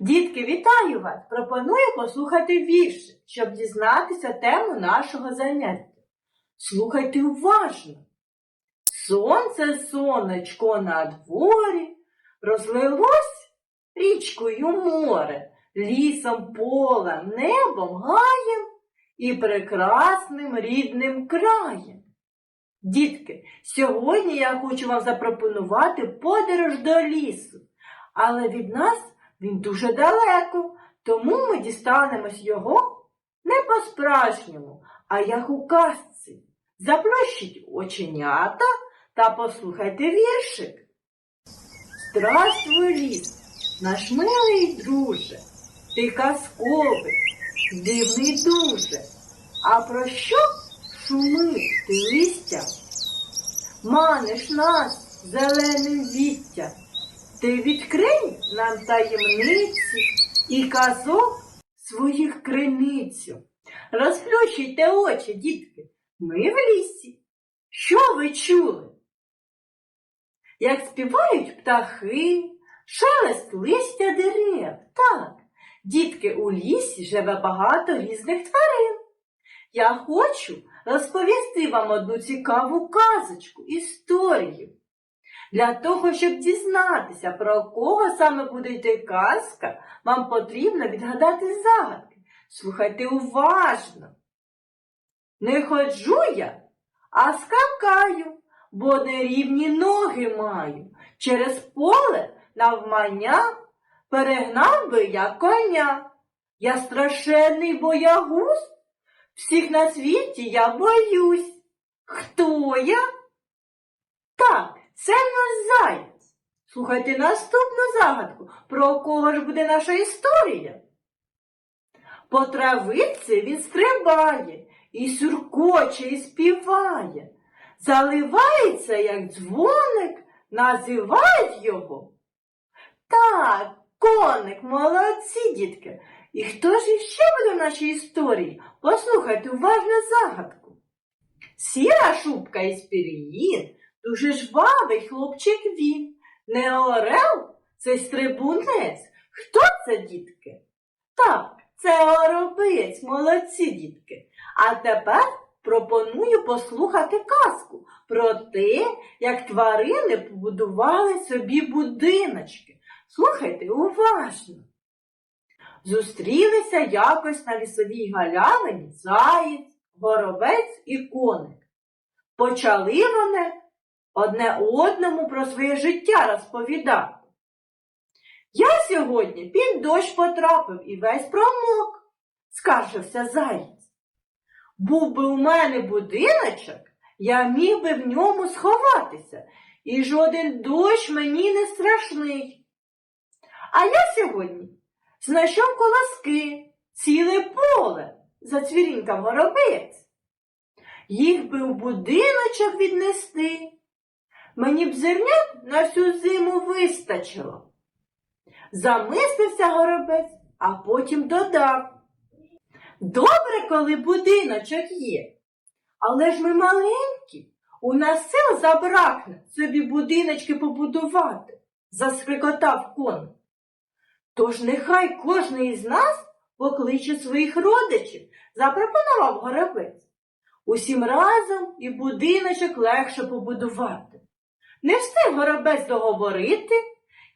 Дітки, вітаю вас! Пропоную послухати вірші, щоб дізнатися тему нашого заняття. Слухайте уважно. Сонце, сонечко на дворі, розлилось річкою море, лісом, полем, небом, гаєм і прекрасним рідним краєм. Дітки, сьогодні я хочу вам запропонувати подорож до лісу, але від нас він дуже далеко, тому ми дістанемось його не по-справжньому, а як у казці. Заплющіть оченята та послухайте віршик. Здравствуй, ліс, наш милий друже, ти казковий, дивний дуже. А про що шумить ти листя? Маниш нас зеленим віттям. Ти відкрий нам таємниці і казок своїх криницю. Розплющуйте очі, дітки, ми в лісі. Що ви чули? Як співають птахи, шелест листя дерев. Так, дітки, у лісі живе багато різних тварин. Я хочу розповісти вам одну цікаву казочку, історію. Для того, щоб дізнатися, про кого саме буде йти казка, вам потрібно відгадати загадки. Слухайте уважно. Не ходжу я, а скакаю, бо нерівні ноги маю. Через поле навмання перегнав би я коня. Я страшенний боягуз, всіх на світі я боюсь. Хто я? Так, це наш заєць. Слухайте наступну загадку. Про кого ж буде наша історія? По травиці він стрибає, і сюркоче, і співає. Заливається, як дзвоник, називають його. Так, коник, молодці, дітки. І хто ж іще буде в нашій історії? Послухайте уважно загадку. Сіра шубка із пір'їн, дуже жвавий хлопчик він. Не орел, це стрибунець. Хто це, дітки? Так, це оробець, молодці, дітки. А тепер пропоную послухати казку про те, як тварини побудували собі будиночки. Слухайте уважно. Зустрілися якось на лісовій галявині заєць, горобець і коник. Почали вони одне одному про своє життя розповідати. Я сьогодні під дощ потрапив і весь промок, скаржився заєць. Був би у мене будиночок, я міг би в ньому сховатися, і жоден дощ мені не страшний. А я сьогодні знайшов колоски, ціле поле, зацвірінькав горобець. Їх би в будиночок віднести. Мені б зернят на всю зиму вистачило. Замислився горобець, а потім додав. Добре, коли будиночок є. Але ж ми маленькі, у нас сил забракне собі будиночки побудувати, заскрикотав коник. Тож нехай кожний із нас покличе своїх родичів, запропонував горобець. Усім разом і будиночок легше побудувати. Не встиг горобець договорити,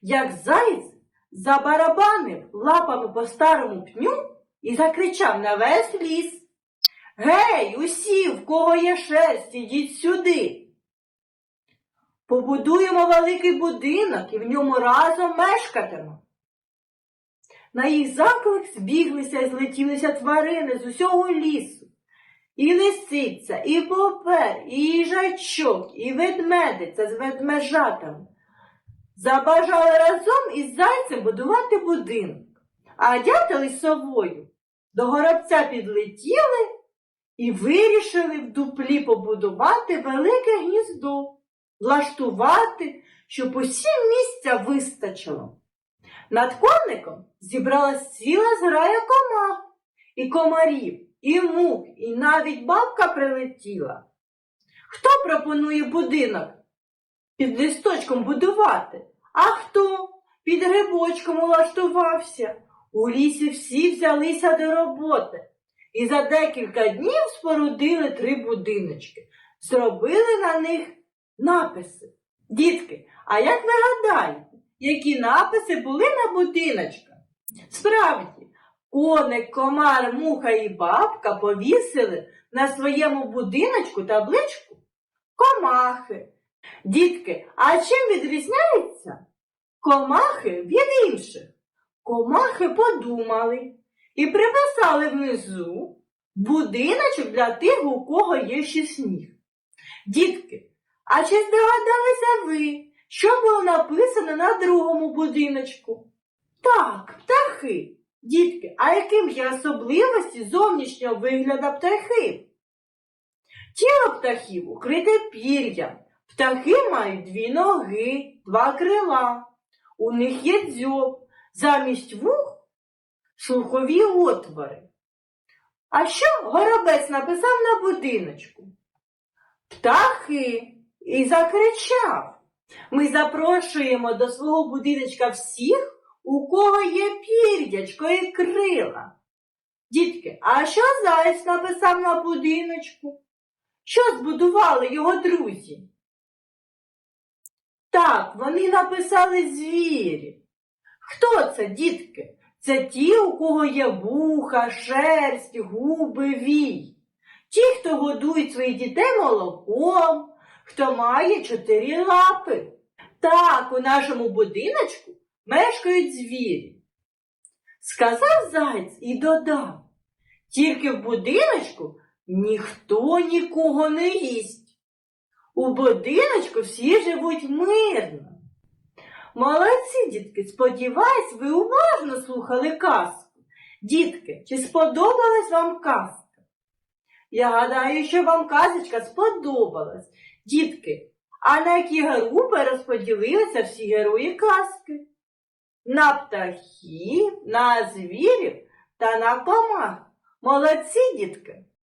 як заєць забарабанив лапами по старому пню і закричав на весь ліс. Гей, усі, в кого є шерсть, ідіть сюди. Побудуємо великий будинок і в ньому разом мешкатимемо. На їх заклик збіглися і злетілися тварини з усього лісу. І лисиця, і попер, і їжачок, і ведмедиця з ведмежатами. Забажали разом із зайцем будувати будинок, а дятел із совою до горобця підлетіли і вирішили в дуплі побудувати велике гніздо, влаштувати, щоб усім місця вистачило. Над коником зібралась ціла зграя комах і комарів, і мух, і навіть бабка прилетіла. Хто пропонує будинок під листочком будувати? А хто? під грибочком улаштувався. У лісі всі взялися до роботи і за декілька днів спорудили три будиночки, зробили на них написи. Дітки, а як ви гадаєте, які написи були на будиночках? Справді, коник, комар, муха і бабка повісили на своєму будиночку табличку комахи. Дітки, а чим відрізняються комахи від інших? Комахи подумали і приписали внизу будиночок для тих, у кого є ще сніг. Дітки, а чи здогадалися ви, що було написано на другому будиночку? Так, птахи. Дітки, а яким є особливості зовнішнього вигляду птахів? Тіло птахів укрите пір'ям. Птахи мають дві ноги, два крила. У них є дзьоб, замість вух слухові отвори. А що горобець написав на будиночку? Птахи і закричав. Ми запрошуємо до свого будиночка всіх, у кого є пір'ячко і крила. Дітки, а що заєць написав на будиночку? Що збудували його друзі? Так, вони написали звірі. Хто це, дітки? Це ті, у кого є вуха, шерсть, губи, вій. Ті, хто годують своїх дітей молоком, хто має чотири лапи. Так, у нашому будиночку мешкають звірі. Сказав заєць і додав, тільки в будиночку ніхто нікого не їсть. У будиночку всі живуть мирно. Молодці, дітки, сподіваюсь, ви уважно слухали казку. Дітки, чи сподобалась вам казка? Я гадаю, що вам казочка сподобалась. Дітки, а на які групи розподілилися всі герої казки? На птахів, на звірів та на комах. Молодці, дітки!